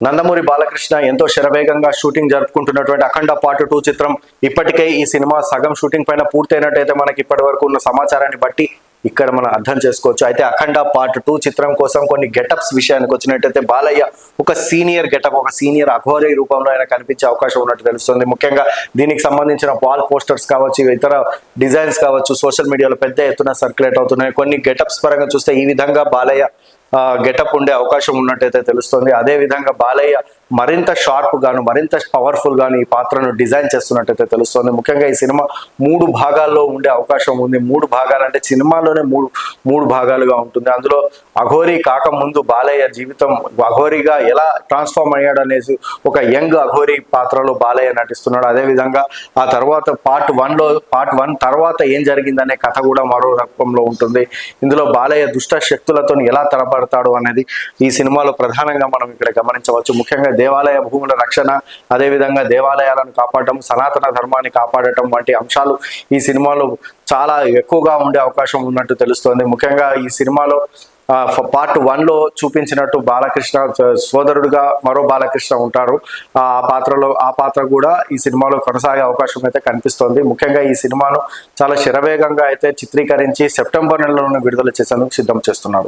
నందమూరి బాలకృష్ణ ఎంతో శరవేగంగా షూటింగ్ జరుపుకుంటున్నటువంటి అఖండ పార్ట్ టూ చిత్రం ఇప్పటికే ఈ సినిమా సగం షూటింగ్ పైన పూర్తయినట్టయితే మనకి ఇప్పటి వరకు ఉన్న సమాచారాన్ని బట్టి ఇక్కడ మనం అర్థం చేసుకోవచ్చు. అయితే అఖండ పార్ట్ టూ చిత్రం కోసం కొన్ని గెటప్స్ విషయానికి వచ్చినట్టయితే బాలయ్య ఒక సీనియర్ గెటప్ ఒక సీనియర్ అఘోరీ రూపంలో ఆయన కనిపించే అవకాశం ఉన్నట్టు తెలుస్తుంది. ముఖ్యంగా దీనికి సంబంధించిన వాల్ పోస్టర్స్ కావచ్చు ఇతర డిజైన్స్ కావచ్చు సోషల్ మీడియాలో పెద్ద ఎత్తున సర్క్యులేట్ అవుతున్నాయి. కొన్ని గెటప్స్ పరంగా చూస్తే ఈ విధంగా బాలయ్య గెటప్ ఉండే అవకాశం ఉన్నట్టయితే తెలుస్తుంది. అదే విధంగా బాలయ్య మరింత షార్ప్ గాను మరింత పవర్ఫుల్ గాను ఈ పాత్రను డిజైన్ చేస్తున్నట్టయితే తెలుస్తుంది. ముఖ్యంగా ఈ సినిమా మూడు భాగాల్లో ఉండే అవకాశం ఉంది. మూడు భాగాలు అంటే సినిమాలోనే మూడు మూడు భాగాలుగా ఉంటుంది. అందులో అఘోరి కాకముందు బాలయ్య జీవితం అఘోరిగా ఎలా ట్రాన్స్ఫార్మ్ అయ్యాడు అనేసి ఒక యంగ్ అఘోరి పాత్రలో బాలయ్య నటిస్తున్నాడు. అదే విధంగా ఆ తర్వాత పార్ట్ వన్లో పార్ట్ వన్ తర్వాత ఏం జరిగిందనే కథ కూడా మరో రూపంలో ఉంటుంది. ఇందులో బాలయ్య దుష్ట శక్తులతో ఎలా తలపడతాడు అనేది ఈ సినిమాలో ప్రధానంగా మనం ఇక్కడ గమనించవచ్చు. ముఖ్యంగా దేవాలయ భూముల రక్షణ అదేవిధంగా దేవాలయాలను కాపాడటం సనాతన ధర్మాన్ని కాపాడటం వంటి అంశాలు ఈ సినిమాలో చాలా ఎక్కువగా ఉండే అవకాశం ఉన్నట్టు తెలుస్తోంది. ముఖ్యంగా ఈ సినిమాలో పార్ట్ వన్లో చూపించినట్టు బాలకృష్ణ సోదరుడుగా మరో బాలకృష్ణ ఉంటారు. ఆ పాత్రలో ఆ పాత్ర కూడా ఈ సినిమాలో కొనసాగే అవకాశం అయితే కనిపిస్తోంది. ముఖ్యంగా ఈ సినిమాను చాలా శరవేగంగా అయితే చిత్రీకరించి సెప్టెంబర్ నెలలోనే విడుదల చేసేందుకు సిద్ధం చేస్తున్నారు.